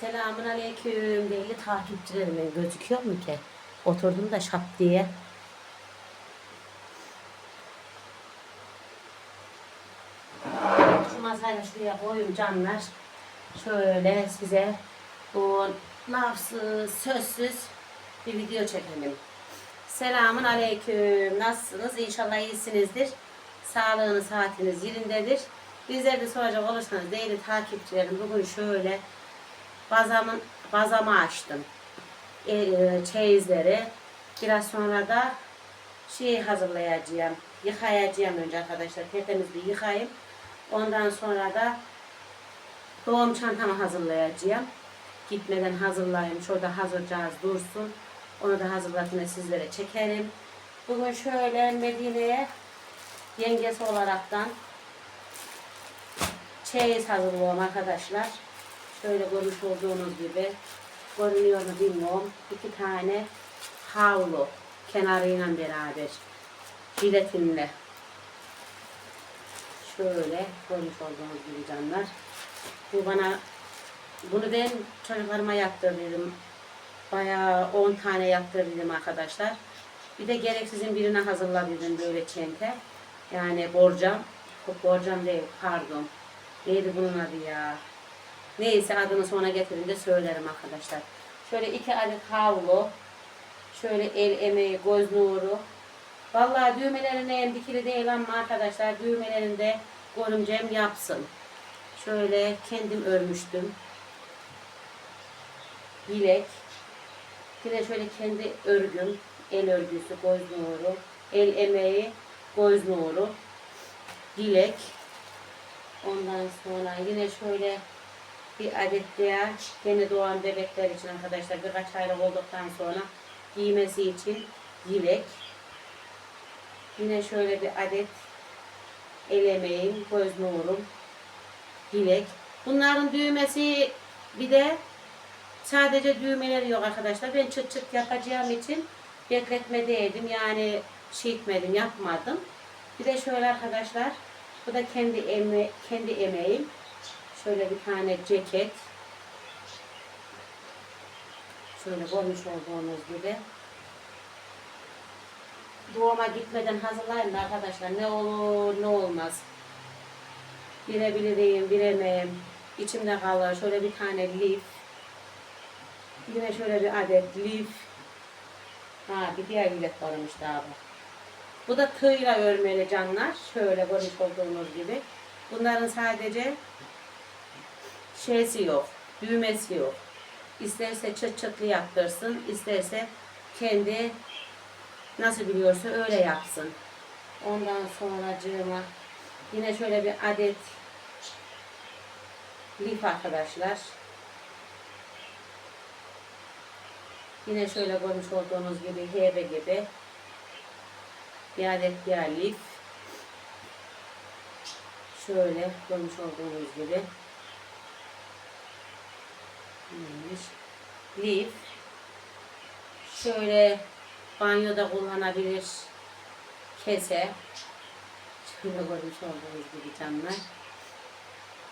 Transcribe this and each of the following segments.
Selamun aleyküm değerli takipçilerim gözüküyor mu ki? Oturdum da şap diye. Şu masayı şuraya koyayım canlar. Şöyle size bu lafsız, sözsüz bir video çekelim. Selamun aleyküm. Nasılsınız? İnşallah iyisinizdir. Sağlığınız, saatiniz yerindedir. Bizler de soracak olursanız değerli takipçilerim bugün şöyle bazamın bazamı açtım. E, e, çeyizleri. Biraz sonra da şey hazırlayacağım. Yıkayacağım önce arkadaşlar. Tertemiz bir yıkayayım. Ondan sonra da doğum çantamı hazırlayacağım. Gitmeden hazırlayayım. Şurada hazırcağız dursun. Onu da hazırlatını sizlere çekerim. Bugün şöyle Medine'ye yengesi olaraktan çeyiz hazırlıyorum arkadaşlar. Şöyle görmüş olduğunuz gibi görünüyor mu bilmiyorum. İki tane havlu kenarıyla beraber jiletinle şöyle görmüş olduğunuz gibi canlar. Bu bana bunu ben çocuklarıma yaptırdım. Bayağı 10 tane yaptırdım arkadaşlar. Bir de gereksizin birine hazırladım böyle çente. Yani borcam. Borcam değil pardon. Neydi bunun adı ya? Neyse adını sonra getirince söylerim arkadaşlar. Şöyle iki adet havlu. Şöyle el emeği, göz nuru. Vallahi düğmelerine en dikili değil ama arkadaşlar düğmelerinde görümcem yapsın. Şöyle kendim örmüştüm. Bilek. Bir de şöyle kendi örgüm. El örgüsü, göz nuru. El emeği, göz nuru. Dilek. Ondan sonra yine şöyle bir adet daha yeni doğan bebekler için arkadaşlar birkaç aylık olduktan sonra giymesi için dilek. Yine şöyle bir adet el emeğim, göz nurum, dilek. Bunların düğmesi bir de sadece düğmeleri yok arkadaşlar. Ben çıt çıt yapacağım için bekletmedeydim. Yani şey etmedim, yapmadım. Bir de şöyle arkadaşlar, bu da kendi eme kendi emeğim. Şöyle bir tane ceket. Şöyle görmüş olduğunuz gibi. Doğuma gitmeden hazırlayın da arkadaşlar. Ne olur ne olmaz. Bilebilirim, bilemem. İçimde kalır. Şöyle bir tane lif. Yine şöyle bir adet lif. Ha bir diğer bilet varmış daha bu. Bu da tığla örmeli canlar. Şöyle görmüş olduğunuz gibi. Bunların sadece şeysi yok, düğmesi yok. İsterse çıt çıtlı yaptırsın, isterse kendi nasıl biliyorsa öyle yapsın. Ondan sonra cığıma yine şöyle bir adet lif arkadaşlar. Yine şöyle görmüş olduğunuz gibi hebe gibi adet diğer lif. Şöyle görmüş olduğunuz gibi? Lif. Şöyle banyoda kullanabilir kese. Şöyle görmüş olduğunuz gibi canlar.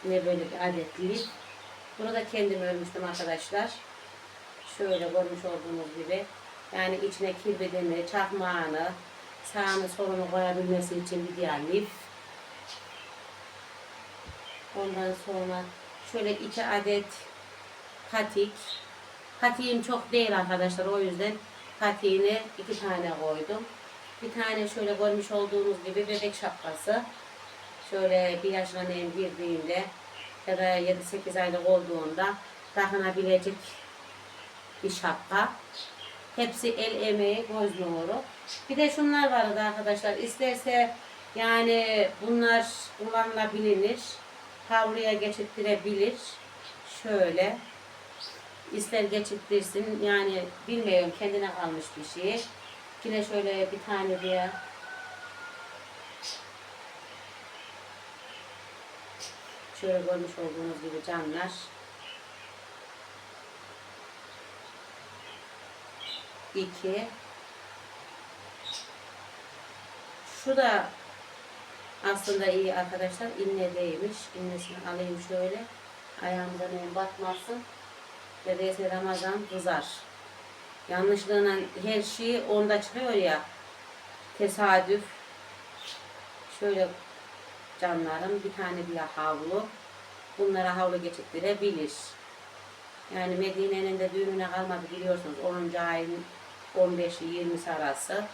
Yine böyle bir adet lif. Bunu da kendim örmüştüm arkadaşlar. Şöyle görmüş olduğunuz gibi. Yani içine kirbidini, çakmağını, sağını solunu koyabilmesi için bir diğer lif. Ondan sonra şöyle iki adet patik. Patiğim çok değil arkadaşlar o yüzden patiğini iki tane koydum. Bir tane şöyle görmüş olduğunuz gibi bebek şapkası. Şöyle bir yaşına neyim girdiğinde ya da 7-8 aylık olduğunda takınabilecek bir şapka. Hepsi el emeği, göz nuru. Bir de şunlar vardı arkadaşlar. İsterse yani bunlar kullanılabilir. Havluya geçirtirebilir. Şöyle. İster geçittirsin yani bilmiyorum kendine kalmış bir şey. Yine şöyle bir tane diye şöyle görmüş olduğunuz gibi canlar. İki. Şu da Aslında iyi arkadaşlar. İnne değmiş. İnnesini alayım şöyle. Ayağımıza neyin batmasın. Neredeyse Ramazan kızar. Yanlışlığına her şey onda çıkıyor ya. Tesadüf. Şöyle canlarım bir tane bile havlu. Bunlara havlu geçittirebilir. Yani Medine'nin de düğününe kalmadı biliyorsunuz 10. ayın 15'i 20'si arası.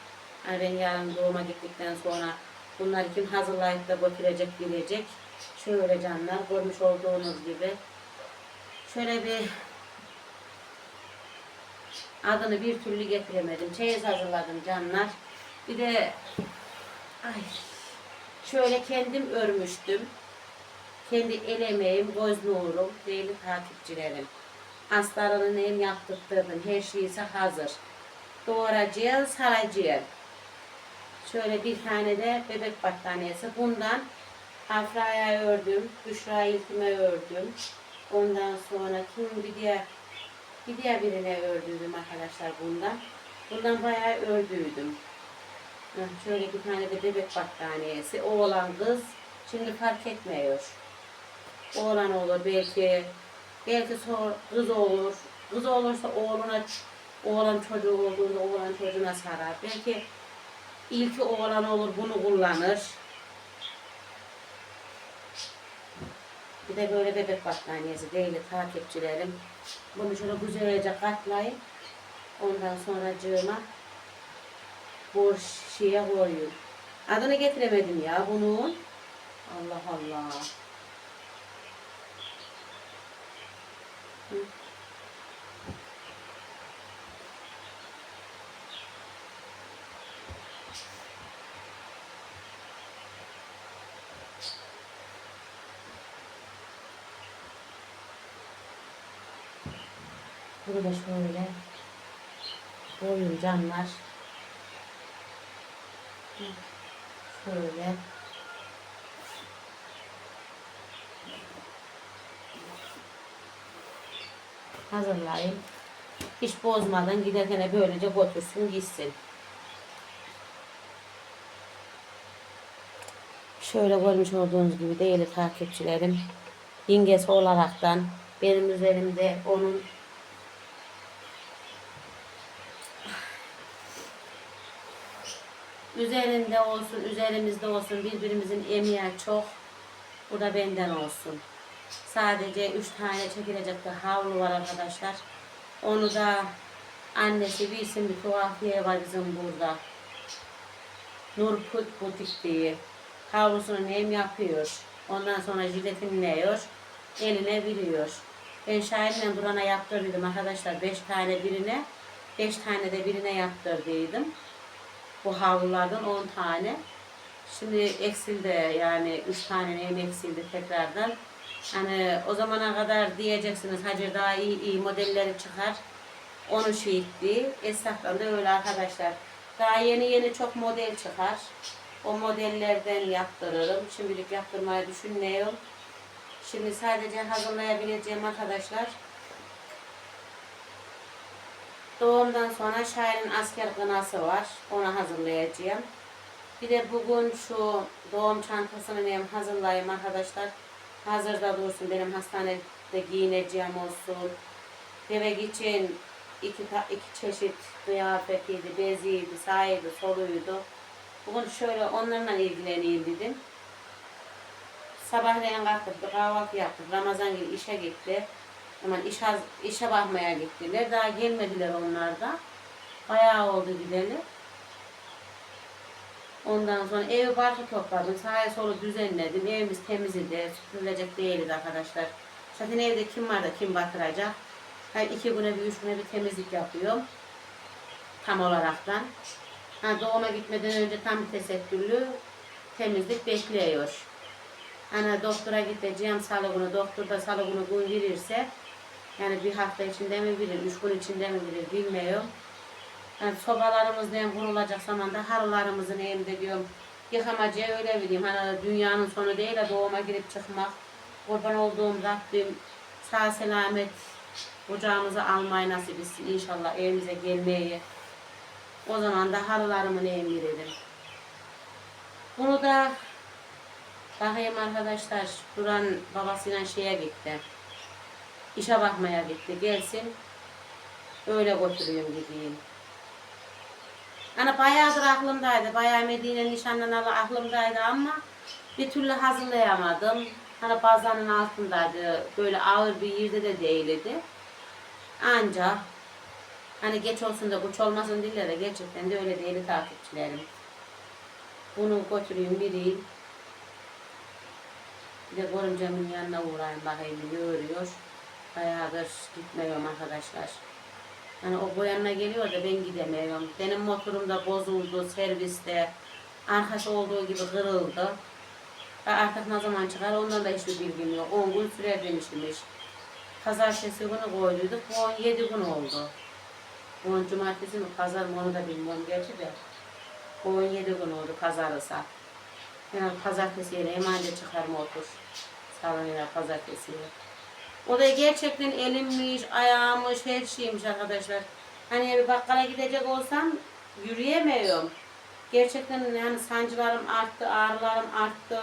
Hani ben yarın doğuma gittikten sonra bunları kim hazırlayıp da götürecek bilecek. Şöyle canlar görmüş olduğunuz gibi. Şöyle bir adını bir türlü getiremedim. Çeyiz hazırladım canlar. Bir de ay şöyle kendim örmüştüm. Kendi el emeğim, göz nurum, değerli takipçilerim. Aslarını neyim yaptırdım, her şeysi hazır. Doğrayacağız, saracağız. Şöyle bir tane de bebek battaniyesi. Bundan Afra'ya ördüm, Büşra ilkime ördüm. Ondan sonra kim bir diğer bir diğer birine ördüydüm arkadaşlar bundan. Bundan bayağı ördüydüm. Şöyle bir tane de bebek battaniyesi. Oğlan kız. Şimdi fark etmiyor. Oğlan olur belki. Belki kız olur. Kız olursa oğluna oğlan çocuğu olduğunda oğlan çocuğuna sarar. Belki ilki oğlan olur bunu kullanır. Bir de böyle bebek battaniyesi değil takipçilerim. Bunu şöyle güzelce katlayıp ondan sonra cığıma bu şeye koyuyor. Adını getiremedim ya bunun. Allah Allah. Hı. Bunu da şöyle koyun canlar. Şöyle. Hazırlayayım. Hiç bozmadan giderken böylece götürsün gitsin. Şöyle görmüş olduğunuz gibi değerli takipçilerim. Yengesi olaraktan benim üzerimde onun üzerinde olsun, üzerimizde olsun birbirimizin emeği çok. Bu da benden olsun. Sadece üç tane çekilecek bir havlu var arkadaşlar. Onu da annesi bilsin bir tuhafiye var bizim burada. Nur Put Butik diye. Havlusunu nem yapıyor. Ondan sonra jiletini neyiyor. Eline biliyor. Ben Şahin'le Duran'a yaptırdıydım arkadaşlar. Beş tane birine. Beş tane de birine yaptırdıydım. Bu havlulardan 10 tane. Şimdi eksildi yani 3 tane neyim eksildi tekrardan. Hani o zamana kadar diyeceksiniz Hacer daha iyi iyi modelleri çıkar. Onu şey etti. Esnaftan da öyle arkadaşlar. Daha yeni yeni çok model çıkar. O modellerden yaptırırım. Şimdilik yaptırmayı düşünmüyorum. Şimdi sadece hazırlayabileceğim arkadaşlar. Doğumdan sonra Şahin'in asker kınası var. Onu hazırlayacağım. Bir de bugün şu doğum çantasını benim hazırlayayım arkadaşlar. Hazırda dursun benim hastanede giyineceğim olsun. Bebek için iki, iki çeşit kıyafetiydi, beziydi, sahiydi, soluydu. Bugün şöyle onlarla ilgileneyim dedim. Sabahleyin kalktık, kahvaltı yaptık. Ramazan gibi işe gitti. Hemen iş, işe bakmaya gittiler. Daha gelmediler onlar da. Bayağı oldu gideli. Ondan sonra evi barkı topladım. Sağa solu düzenledim. Evimiz temiz idi. Süpürülecek değildi arkadaşlar. Zaten evde kim var da kim batıracak. Her iki güne bir, üç güne bir temizlik yapıyorum. Tam olaraktan. Ha, doğuma gitmeden önce tam tesettürlü temizlik bekliyor. Hani doktora gideceğim salı günü, doktor da salı günü gün verirse yani bir hafta içinde mi bilir, üç gün içinde mi bilir bilmiyorum. Yani sobalarımız neyim kurulacak zamanda halılarımızı neyim de diyorum yıkamacağı öyle bileyim. Hani dünyanın sonu değil de doğuma girip çıkmak. Kurban olduğum Rabbim sağ selamet ocağımızı almayı nasip etsin inşallah evimize gelmeyi. O zaman da halılarımı neyim verelim. Bunu da Bakayım arkadaşlar Duran babasıyla şeye gitti. İşe bakmaya gitti. Gelsin. Öyle götürüyorum gideyim. Hani bayağıdır aklımdaydı. Bayağı Medine nişanlanalı aklımdaydı ama bir türlü hazırlayamadım. Hani bazanın altındaydı. Böyle ağır bir yerde de değildi. Ancak hani geç olsun da güç olmasın diye de gerçekten de öyle değil takipçilerim. Bunu götüreyim biriyim. Bir de görümcemin yanına uğrayayım bakayım ne örüyor. Bayağıdır gitmiyorum arkadaşlar. Hani o bu yanına geliyor da ben gidemiyorum. Benim motorum da bozuldu serviste. Arkası olduğu gibi kırıldı. Ha, Artık ne zaman çıkar ondan da hiçbir bilgim yok. 10 gün sürer demişmiş. Pazartesi günü koyduyduk. Bu 17 gün oldu. Bu on cumartesi mi pazar mı onu da bilmiyorum gerçi de. Bu 17 gün oldu pazarısa. Yani pazartesi yine emanet çıkar motor. Salı ya pazartesi. O da gerçekten elimmiş, ayağımış, her şeymiş arkadaşlar. Hani bir bakkala gidecek olsam yürüyemiyorum. Gerçekten yani sancılarım arttı, ağrılarım arttı.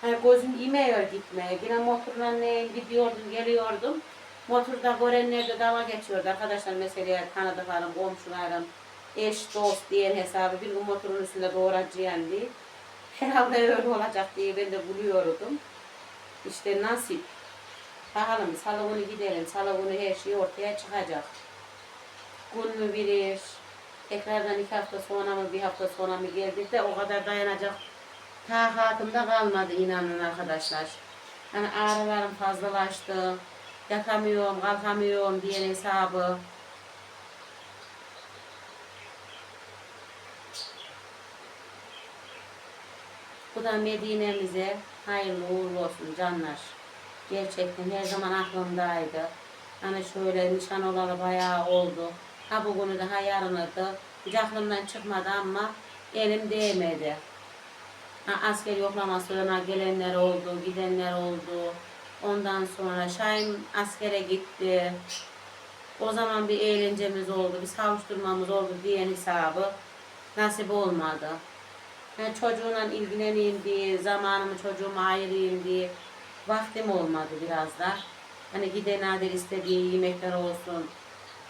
Hani gözüm imiyor gitmeye. Yine motorla ne gidiyordum, geliyordum. Motorda görenler de geçiyordu arkadaşlar. Mesela tanıdıklarım, komşularım, eş, dost diyen hesabı bir gün motorun üstünde doğrayacağım diye. Herhalde öyle olacak diye ben de buluyordum. İşte nasip. Bakalım salı günü gidelim. Salı günü her şey ortaya çıkacak. Gün mü bilir? Tekrardan iki hafta sonra mı bir hafta sonra mı geldik de o kadar dayanacak takatımda kalmadı inanın arkadaşlar. Hani ağrılarım fazlalaştı. Yatamıyorum, kalkamıyorum diyen hesabı. Bu da Medine'mize hayırlı uğurlu olsun canlar. Gerçekten her zaman aklımdaydı. Hani şöyle nişan olalı bayağı oldu. Ha bugünü daha yarını da hiç aklımdan çıkmadı ama elim değmedi. Ha, asker yoklamasına gelenler oldu, gidenler oldu. Ondan sonra Şahin askere gitti. O zaman bir eğlencemiz oldu, bir savuşturmamız oldu diyen hesabı nasip olmadı. Ben çocuğuna ilgileneyim diye, zamanımı çocuğuma ayırayım diye vaktim olmadı biraz da. Hani giden nadir istediği yemekler olsun,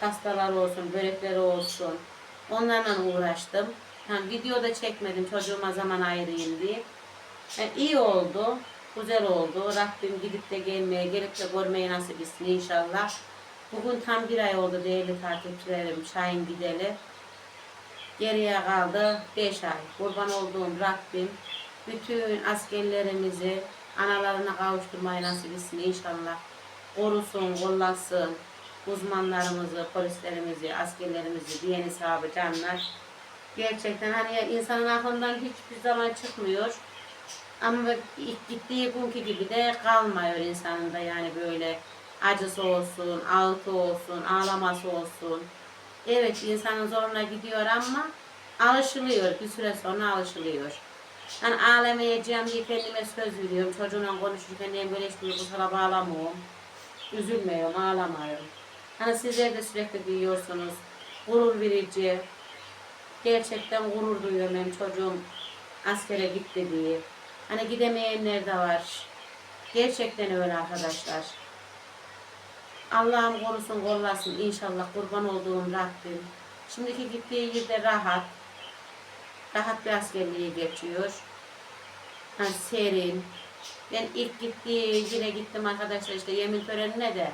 pastalar olsun, börekler olsun. Onlarla uğraştım. Yani video da çekmedim çocuğuma zaman ayırayım diye. Yani iyi oldu, güzel oldu. Rabbim gidip de gelmeye, gelip de görmeye nasip etsin inşallah. Bugün tam bir ay oldu değerli takipçilerim Şahin gideli. Geriye kaldı 5 ay. Kurban olduğum Rabbim bütün askerlerimizi analarına kavuşturmayı nasip etsin inşallah. Korusun, kollasın uzmanlarımızı, polislerimizi, askerlerimizi diyen hesabı canlar. Gerçekten hani insanın aklından hiçbir zaman çıkmıyor. Ama ilk gittiği günkü gibi de kalmıyor insanın da yani böyle acısı olsun, ağıtı olsun, ağlaması olsun. Evet insanın zoruna gidiyor ama alışılıyor. Bir süre sonra alışılıyor. Yani ağlamayacağım diye kendime söz veriyorum. Çocuğumla konuşurken ben böyle hiç duygusala bağlamıyorum. Üzülmüyorum, ağlamıyorum. Hani sizler de sürekli duyuyorsunuz. Gurur verici. Gerçekten gurur duyuyorum benim çocuğum askere gitti diye. Hani gidemeyenler de var. Gerçekten öyle arkadaşlar. Allah'ım korusun kollasın inşallah kurban olduğum Rabbim. Şimdiki gittiği yerde rahat. Rahat bir askerliği geçiyor. Hani serin. Ben ilk gittiği yere gittim arkadaşlar işte yemin törenine de.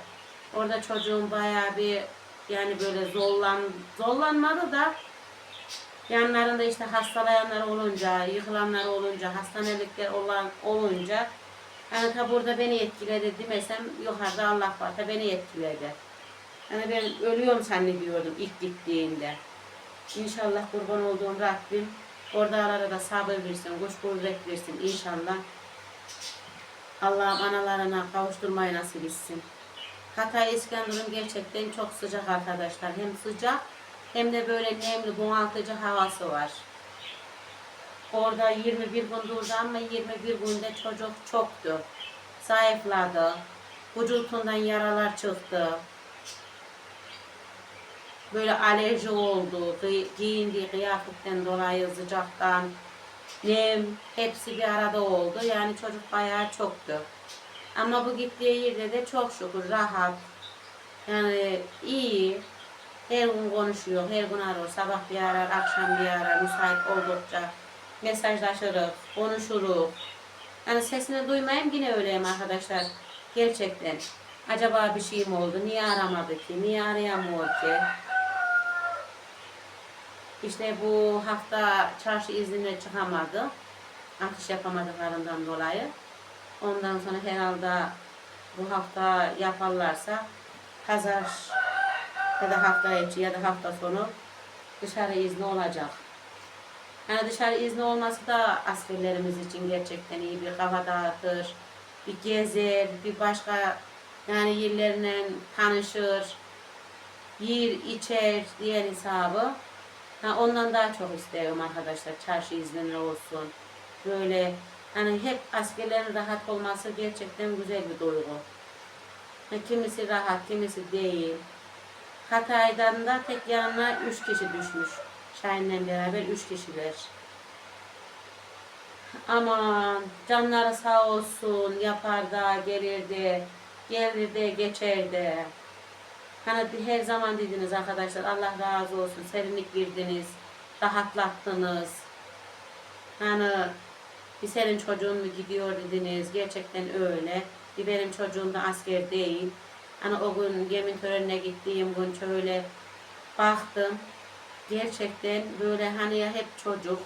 Orada çocuğum bayağı bir yani böyle zorlan, zorlanmadı da yanlarında işte hastalayanlar olunca, yıkılanlar olunca, hastanelikler olan olunca yani tabi burada beni etkiledi demesem yukarıda Allah var da beni etkiledi. Yani ben ölüyorum zannediyordum ilk gittiğinde. İnşallah kurban olduğum Rabbim oradalara da sabır versin, kuvvet versin inşallah. Allah'ım analarına kavuşturmayı nasip etsin. Hatay İskenderun gerçekten çok sıcak arkadaşlar. Hem sıcak hem de böyle nemli, bunaltıcı havası var. Orada 21 gün durdu ama 21 günde çocuk çoktu. Zayıfladı. Vücutundan yaralar çıktı. Böyle alerji oldu. Giy- Giyindiği kıyafetten dolayı sıcaktan. nem hepsi bir arada oldu. Yani çocuk bayağı çoktu. Ama bu gittiği yerde de çok şükür rahat. Yani iyi. Her gün konuşuyor, her gün arıyor. Sabah bir arar, akşam bir arar, müsait oldukça mesajlaşırız, konuşuruz. Yani sesini duymayayım yine öyleyim arkadaşlar. Gerçekten. Acaba bir şey mi oldu? Niye aramadı ki? Niye arayamıyor ki? İşte bu hafta çarşı iznine çıkamadı. Atış yapamadıklarından dolayı. Ondan sonra herhalde bu hafta yaparlarsa pazar ya da hafta içi ya da hafta sonu dışarı izni olacak. Yani dışarı izni olması da askerlerimiz için gerçekten iyi bir kafa dağıtır, bir gezer, bir başka yani yerlerine tanışır, yer içer diğer hesabı. Ha, ondan daha çok istiyorum arkadaşlar çarşı iznleri olsun. Böyle hani hep askerlerin rahat olması gerçekten güzel bir duygu. Ha, kimisi rahat, kimisi değil. Hatay'dan da tek yanına üç kişi düşmüş. Şahin'le beraber üç kişiler. Aman canları sağ olsun yapar da gelirdi geçerdi. Hani her zaman dediniz arkadaşlar Allah razı olsun serinlik girdiniz, rahatlattınız. Hani bir senin çocuğun mu gidiyor dediniz gerçekten öyle. Bir benim çocuğum da asker değil. Hani o gün yemin törenine gittiğim gün şöyle baktım. Gerçekten böyle hani ya hep çocuk.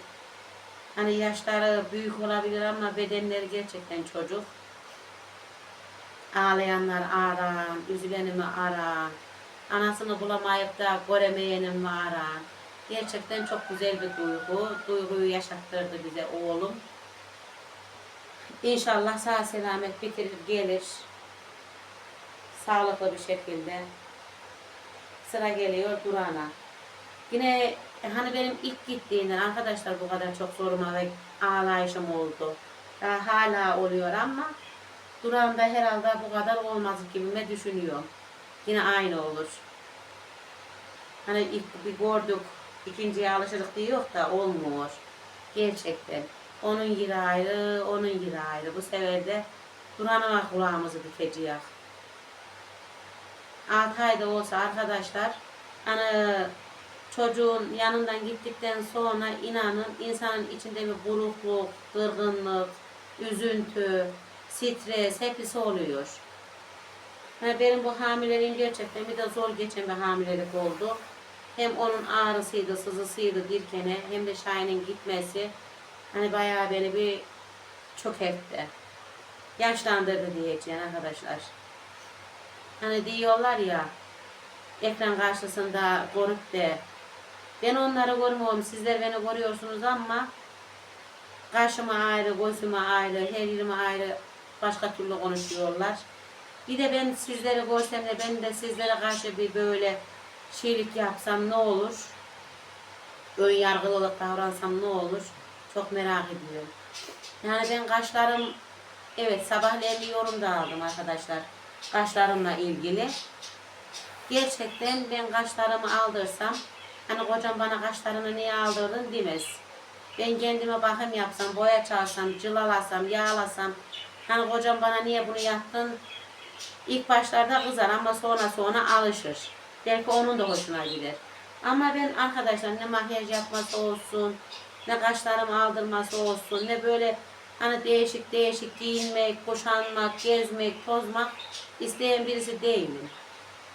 Hani yaşları büyük olabilir ama bedenleri gerçekten çocuk. Ağlayanlar aran, üzülenimi aran, anasını bulamayıp da göremeyenim mi aran. Gerçekten çok güzel bir duygu. Duyguyu yaşattırdı bize oğlum. İnşallah sağ selamet bitirir gelir. Sağlıklı bir şekilde. Sıra geliyor Duran'a. Yine hani benim ilk gittiğinden arkadaşlar bu kadar çok soruma ve ağlayışım oldu. Daha hala oluyor ama Duran'da herhalde bu kadar olmaz gibime düşünüyorum. Yine aynı olur. Hani ilk bir gördük, ikinciye alışırız diyor da olmuyor. Gerçekten. Onun yeri ayrı, onun yeri ayrı. Bu sefer de Duran'a kulağımızı dikeceğiz. 6 ayda olsa arkadaşlar hani çocuğun yanından gittikten sonra inanın insanın içinde bir burukluk, kırgınlık, üzüntü, stres hepsi oluyor. Yani benim bu hamileliğim gerçekten bir de zor geçen bir hamilelik oldu. Hem onun ağrısıydı, sızısıydı dirkene hem de Şahin'in gitmesi hani bayağı beni bir çok etti. Yaşlandırdı diyeceğim arkadaşlar. Hani diyorlar ya ekran karşısında görüp de ben onları görmüyorum sizler beni görüyorsunuz ama karşıma ayrı, gözüme ayrı, her yerime ayrı başka türlü konuşuyorlar. Bir de ben sizleri görsem de ben de sizlere karşı bir böyle şeylik yapsam ne olur? Ön yargılı olarak davransam ne olur? Çok merak ediyorum. Yani ben kaşlarım evet sabahleyin bir yorum da aldım arkadaşlar. Kaşlarımla ilgili. Gerçekten ben kaşlarımı aldırsam hani kocam bana kaşlarını niye aldırdın demez. Ben kendime bakım yapsam, boya çalsam, cılalasam, yağlasam hani kocam bana niye bunu yaptın İlk başlarda kızar ama sonra sonra alışır. Belki onun da hoşuna gider. Ama ben arkadaşlar ne makyaj yapması olsun, ne kaşlarımı aldırması olsun, ne böyle hani değişik değişik giyinmek, kuşanmak, gezmek, tozmak isteyen birisi değilim.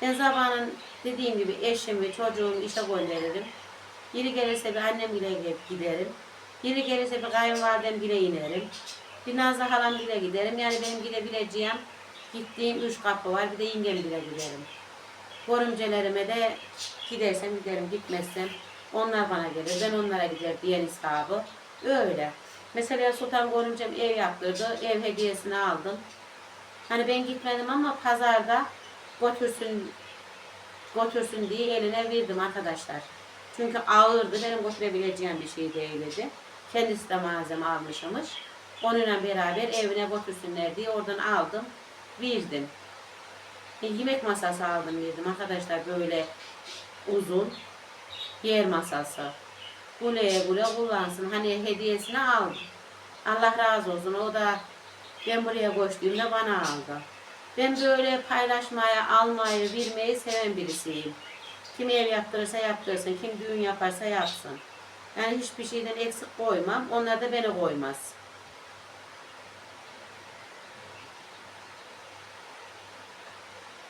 Ben zamanın dediğim gibi eşimi, çocuğumu işe gönderirim. Biri gelirse bir annem bile giderim. Biri gelirse bir kayınvalidem bile inerim. Bir Nazlı halam bile giderim. Yani benim gidebileceğim Gittiğim üç kapı var. Bir de yengem bile giderim. Görümcelerime de gidersem giderim. Gitmezsem onlar bana gelir. Ben onlara gider diyen hesabı. Öyle. Mesela Sultan Görümcem ev yaptırdı. Ev hediyesini aldım. Hani ben gitmedim ama pazarda götürsün götürsün diye eline verdim arkadaşlar. Çünkü ağırdı. Benim götürebileceğim bir şey değildi. Kendisi de malzeme almışmış. Onunla beraber evine götürsünler diye oradan aldım verdim. E, yemek masası aldım verdim arkadaşlar böyle uzun yer masası. Güle güle kullansın. Hani hediyesini aldı. Allah razı olsun. O da ben buraya koştuğumda bana aldı. Ben böyle paylaşmaya, almayı, vermeyi seven birisiyim. Kim ev yaptırırsa yaptırsın, kim düğün yaparsa yapsın. Yani hiçbir şeyden eksik koymam. Onlar da beni koymaz.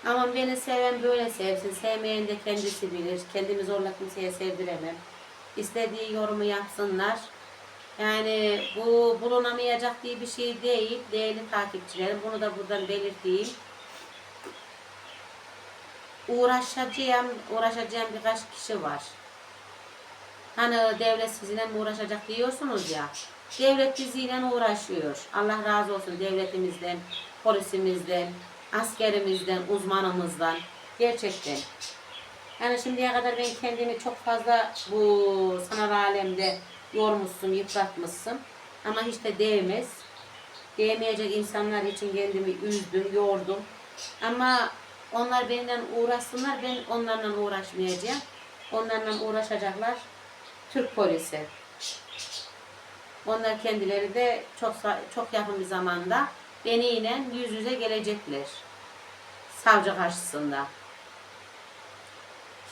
Ama beni seven böyle sevsin. Sevmeyen de kendisi bilir. Kendimi zorla kimseye sevdiremem. İstediği yorumu yapsınlar. Yani bu bulunamayacak diye bir şey değil. Değerli takipçilerim. Bunu da buradan belirteyim. Uğraşacağım, uğraşacağım birkaç kişi var. Hani devlet sizinle mi uğraşacak diyorsunuz ya. Devlet bizimle uğraşıyor. Allah razı olsun devletimizden, polisimizden, askerimizden, uzmanımızdan. Gerçekten. Yani şimdiye kadar ben kendimi çok fazla bu sanal alemde yormuşsun, yıpratmışsın. Ama hiç de değmez. Değmeyecek insanlar için kendimi üzdüm, yordum. Ama onlar benden uğraşsınlar, ben onlarla uğraşmayacağım. Onlarla uğraşacaklar Türk polisi. Onlar kendileri de çok çok yakın bir zamanda beniyle yüz yüze gelecekler. Savcı karşısında.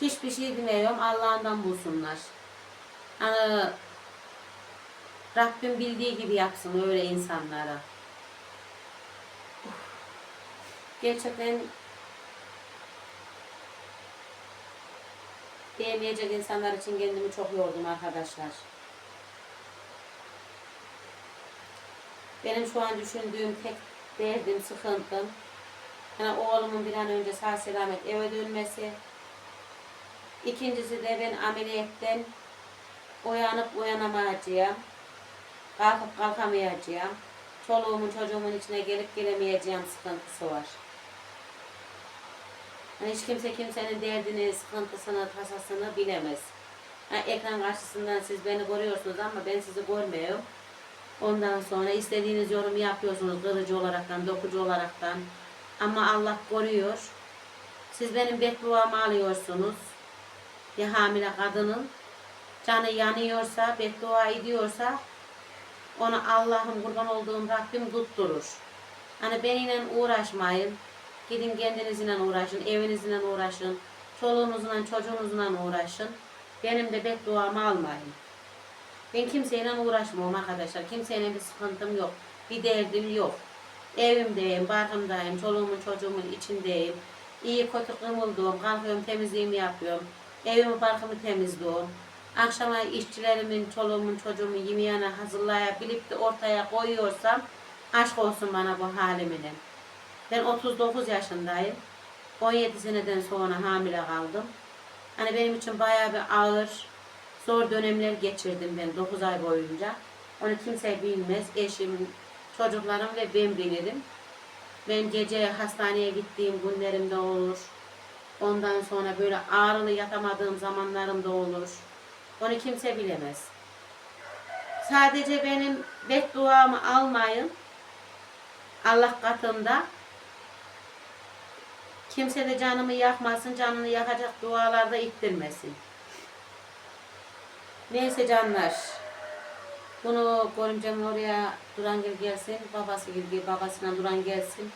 Hiçbir şey demiyorum. Allah'ından bulsunlar. Hani Rabbim bildiği gibi yapsın öyle insanlara. Gerçekten diyemeyecek insanlar için kendimi çok yordum arkadaşlar. Benim şu an düşündüğüm tek derdim, sıkıntım yani oğlumun bir an önce sağ selamet eve dönmesi. İkincisi de ben ameliyetten uyanıp uyanamayacağım. Kalkıp kalkamayacağım. Çoluğumun çocuğumun içine gelip gelemeyeceğim sıkıntısı var. Yani hiç kimse kimsenin derdini, sıkıntısını, tasasını bilemez. Ha, ekran karşısından siz beni görüyorsunuz ama ben sizi görmüyorum. Ondan sonra istediğiniz yorumu yapıyorsunuz kırıcı olaraktan, dokucu olaraktan. Ama Allah koruyor. Siz benim bedduamı alıyorsunuz. Bir hamile kadının canı yanıyorsa, beddua ediyorsa onu Allah'ım kurban olduğum Rabbim tutturur. Hani benimle uğraşmayın. Gidin kendinizle uğraşın, evinizle uğraşın, çoluğunuzla, çocuğunuzla uğraşın. Benim de bedduamı almayın. Ben kimseyle uğraşmıyorum arkadaşlar. Kimseyle bir sıkıntım yok. Bir derdim yok. Evimdeyim, barkımdayım, çoluğumun çocuğumun içindeyim. İyi kötü kımıldığım, kalkıyorum temizliğimi yapıyorum. Evimi barkımı temizliyorum. Akşama işçilerimin, çoluğumun, çocuğumun yemeğini hazırlayabilip de ortaya koyuyorsam aşk olsun bana bu halimine. Ben 39 yaşındayım. 17 seneden sonra hamile kaldım. Hani benim için bayağı bir ağır, zor dönemler geçirdim ben 9 ay boyunca. Onu kimse bilmez. Eşim, çocuklarım ve ben bilirim. Ben gece hastaneye gittiğim günlerim de olur. Ondan sonra böyle ağrılı yatamadığım zamanlarım da olur. Onu kimse bilemez. Sadece benim bedduamı almayın. Allah katında. Kimse de canımı yakmasın, canını yakacak dualarda ittirmesin. Neyse canlar. Bunu görümcem oraya Duran gel gelsin, babası gibi babasına Duran gelsin.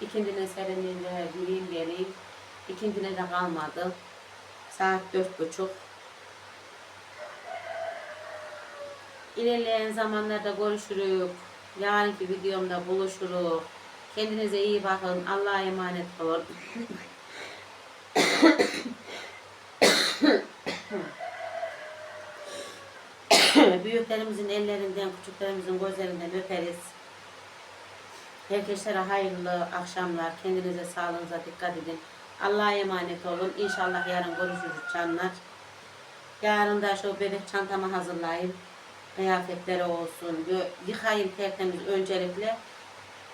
İkindine serinliğinde bileyim vereyim. İkindine de kalmadı. Saat dört buçuk. İlerleyen zamanlarda görüşürük. Yarınki videomda buluşuruz. Kendinize iyi bakın. Allah'a emanet olun. Büyüklerimizin ellerinden, küçüklerimizin gözlerinden öperiz. Herkese hayırlı akşamlar. Kendinize sağlığınıza dikkat edin. Allah'a emanet olun. İnşallah yarın görüşürüz canlar. Yarın da şu bebek çantamı hazırlayayım. Kıyafetleri olsun. Yı- Yıkayayım tertemiz öncelikle.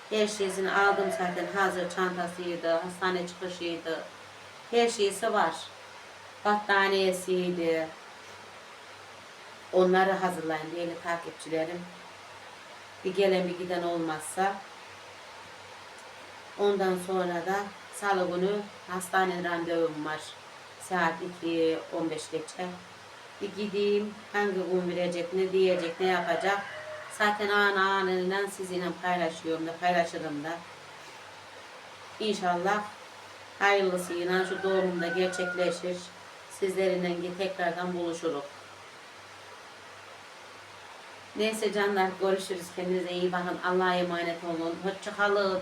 Her şeysini aldım zaten hazır çantasıydı, hastane çıkışıydı. Her şeysi var. Battaniyesiydi. Onları hazırlayın değerli takipçilerim. Bir gelen bir giden olmazsa. Ondan sonra da salı günü hastane randevum var. Saat 2.15 geçe. Bir gideyim, hangi gün verecek, ne diyecek, ne yapacak. Zaten an anıyla sizinle paylaşıyorum da, paylaşırım da. İnşallah hayırlısıyla şu doğumda gerçekleşir. Sizlerinle tekrardan buluşuruz. Neyse canlar görüşürüz. Kendinize iyi bakın. Allah'a emanet olun. Hoşça kalın.